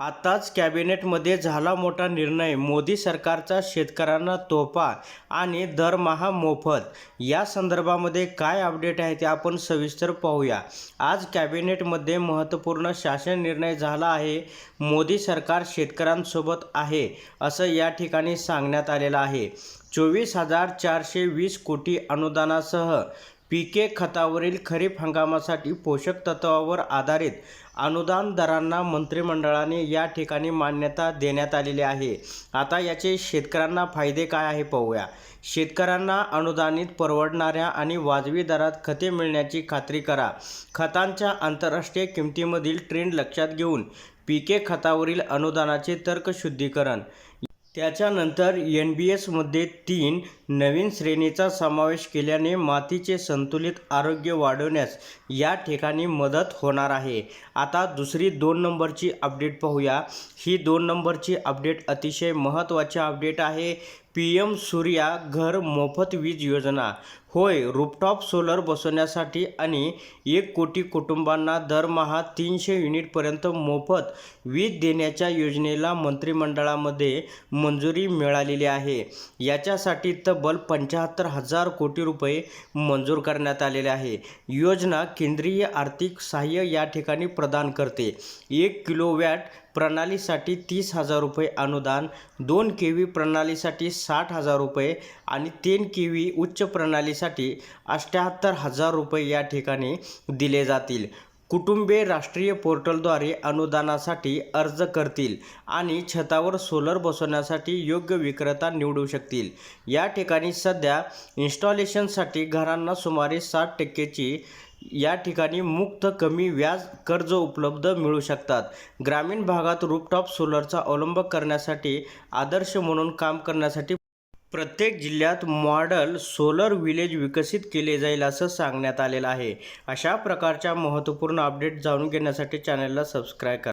आताच कॅबिनेटमध्ये झाला मोठा निर्णय. मोदी सरकारचा शेतकऱ्यांना तोफा आणि दरमहा मोफत या संदर्भामध्ये काय अपडेट आहे ते आपण सविस्तर पाहूया. आज कॅबिनेटमध्ये महत्त्वपूर्ण शासन निर्णय झाला आहे. मोदी सरकार शेतकऱ्यांसोबत आहे असं या ठिकाणी सांगण्यात आलेलं आहे. चोवीस हजार चारशे वीस कोटी अनुदानासह पिके खतावरील खरीप हंगामासाठी पोषक तत्वावर आधारित अनुदान दरांना मंत्रिमंडळाने या ठिकाणी मान्यता देण्यात आलेली आहे. आता याचे शेतकऱ्यांना फायदे काय आहे पाहूया. शेतकऱ्यांना अनुदानित परवडणाऱ्या आणि वाजवी दरात खते मिळण्याची खात्री करा. खतांच्या आंतरराष्ट्रीय किमतीमधील ट्रेंड लक्षात घेऊन पिके खतावरील अनुदानाचे तर्कशुद्धीकरण. त्याच्यानंतर एन बी एसमध्ये तीन नवीन श्रेणीचा समावेश केल्याने मातीचे संतुलित आरोग्य वाढवण्यास या ठिकाणी मदत होणार आहे. आता दुसरी दोन नंबरची अपडेट पाहूया. ही दोन नंबरची अपडेट अतिशय महत्त्वाची अपडेट आहे. पी एम सूर्या घर मोफत वीज योजना. होय रूपटॉप सोलर बसवण्यासाठी आणि एक कोटी कुटुंबांना दरमहा तीनशे युनिटपर्यंत मोफत वीज देण्याच्या योजनेला मंत्रिमंडळामध्ये मंजुरी मिळालेली आहे. याच्यासाठी तब्बल पंच्याहत्तर हजार कोटी रुपये मंजूर करण्यात आलेले आहे. योजना केंद्रीय आर्थिक सहाय्य या ठिकाणी प्रदान करते. एक किलोवॅट प्रणालीसाठी तीस हजार रुपये अनुदान दोन के व्ही प्रणालीसाठी साठ हजार रुपये आणि तीन किवी उच्च प्रणालीसाठी अष्ट्याहत्तर हजार रुपये या ठिकाणी दिले जातील. कुटुंबे राष्ट्रीय पोर्टलद्वारे अनुदानासाठी अर्ज करतील आणि छतावर सोलर बसवण्यासाठी योग्य विक्रेता निवडू शकतील. या ठिकाणी सध्या इन्स्टॉलेशनसाठी घरांना सुमारे साठ टक्केची या ठिकाणी मुक्त कमी व्याज कर्ज उपलब्ध मिळू शकतात. ग्रामीण भागात रूपटॉप सोलरचा अवलंब करण्यासाठी आदर्श म्हणून काम करण्यासाठी प्रत्येक जिल्ह्यात मॉडल सोलर विलेज विकसित केले जाईल असं सांगण्यात आलेलं आहे. अशा प्रकारच्या महत्त्वपूर्ण अपडेट जाणून घेण्यासाठी चॅनलला सबस्क्राईब करा.